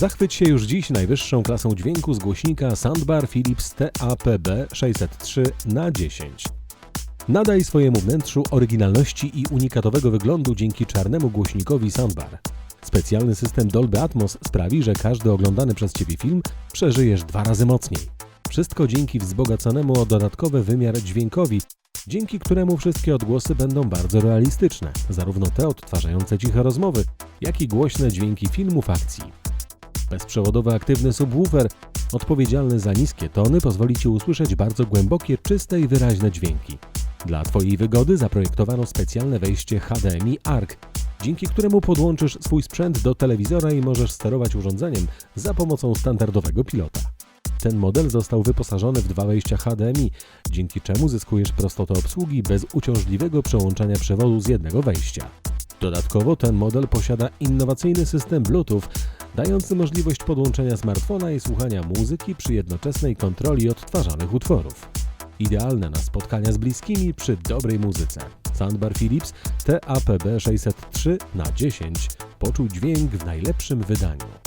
Zachwyć się już dziś najwyższą klasą dźwięku z głośnika Soundbar Philips TAPB 603 na 10. Nadaj swojemu wnętrzu oryginalności i unikatowego wyglądu dzięki czarnemu głośnikowi Soundbar. Specjalny system Dolby Atmos sprawi, że każdy oglądany przez Ciebie film przeżyjesz dwa razy mocniej. Wszystko dzięki wzbogaconemu o dodatkowy wymiar dźwiękowi, dzięki któremu wszystkie odgłosy będą bardzo realistyczne, zarówno te odtwarzające ciche rozmowy, jak i głośne dźwięki filmów akcji. Bezprzewodowy aktywny subwoofer, odpowiedzialny za niskie tony, pozwoli Ci usłyszeć bardzo głębokie, czyste i wyraźne dźwięki. Dla Twojej wygody zaprojektowano specjalne wejście HDMI ARC, dzięki któremu podłączysz swój sprzęt do telewizora i możesz sterować urządzeniem za pomocą standardowego pilota. Ten model został wyposażony w dwa wejścia HDMI, dzięki czemu zyskujesz prostotę obsługi bez uciążliwego przełączania przewodu z jednego wejścia. Dodatkowo ten model posiada innowacyjny system Bluetooth, dający możliwość podłączenia smartfona i słuchania muzyki przy jednoczesnej kontroli odtwarzanych utworów. Idealne na spotkania z bliskimi przy dobrej muzyce. Soundbar Philips TAPB 603 na 10 poczuł dźwięk w najlepszym wydaniu.